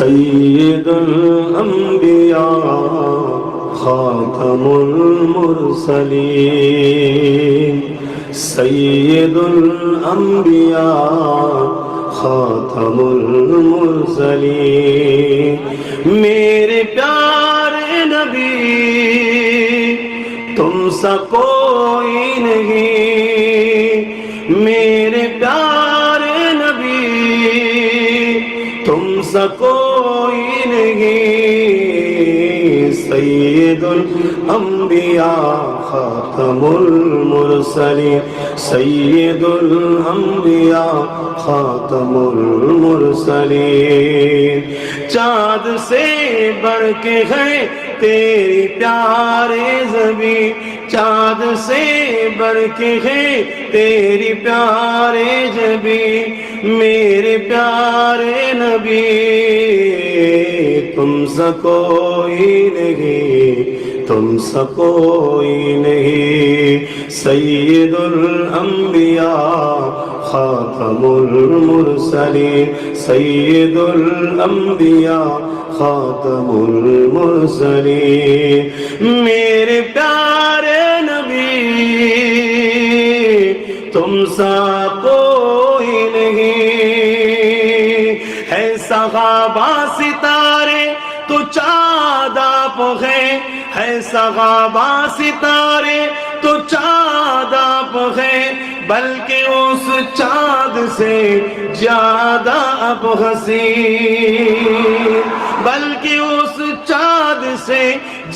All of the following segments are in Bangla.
سيد الأنبياء خاتم المرسلين سيد الأنبياء خاتم المرسلين میرے پیارے نبی تم سا کوئی نہیں میرے پیارے نبی تم سا کوئی सैदुल अंबिया खातमुल मुरसलीन। सैदुल अंबिया खातमुल मुरसलीन। चाँद से बढ़ के है तेरी प्यारे जबी चाँद से बढ़ के है तेरी प्यारे जबी मेरे प्यारे नबी। तुम सा कोई नहीं तुम सा कोई नहीं सैदुल अंबिया खातमुल मुरसलीन सैदुल अंबिया खातमुल मुरसलीन मेरे प्यारे नबी तुम सा कोई नहीं है सहाबा सितारे तो चादा है है सहाबा सितारे तो चादा है, बल्कि उस चाँद से ज़्यादा आप हसी। बल्कि उस चाँद حد سے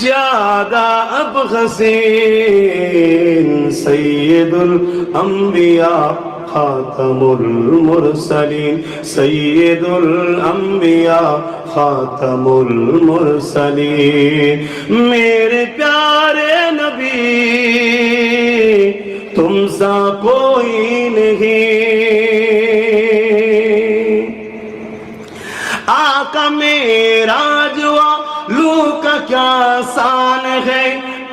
زیادہ اب حسین سید الانبیاء خاتم المرسلین سید الانبیاء خاتم المرسلین میرے پیارے نبی تم سا کوئی نہیں آقا میرا جوا का क्या शान है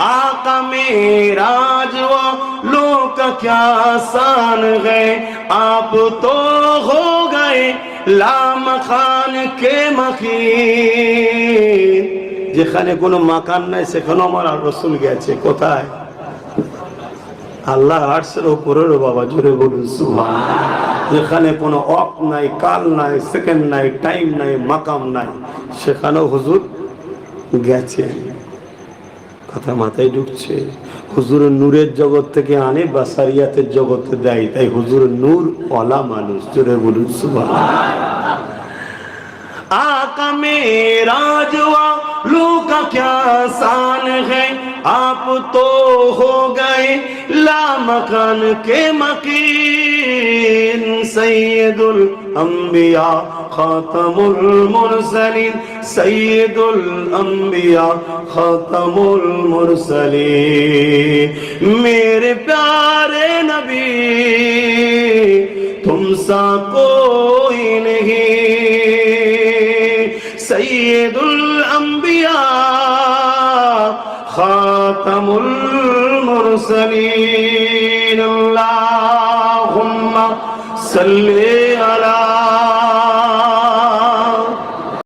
आका मेरा जुआ लू का क्या शान है आप तो हो गए लाम खान के মখিন যেখানে কোনো মাকান নাই সেখানেও আমার রসুল গেছে কোথায় আল্লাহ আর্টসের উপরেরও বাবা জুড়ে বলুন সুবহান যেখানে কোনো অক নাই কাল নাই সেকেন্ড নাই টাইম নাই মাকাম নাই সেখানেও হুজুর গেছে কথা মাথায় ঢুকছে হুজুরের নূরের জগৎ থেকে আনে বাসারিয়াতের জগতে দেয় তাই হুজুরের নূর অলা মানুষ জুড়ে বলুন সুবহান आका मेरा जुआ लू का क्या शान है आप तो हो गए लामकान के मकीन سيد الأنبياء خاتم المرسلين سيد الأنبياء خاتم المرسلين میرے پیارے نبی تم سا کوئی نہیں سید الأنبياء خاتم المرسلين صلی علی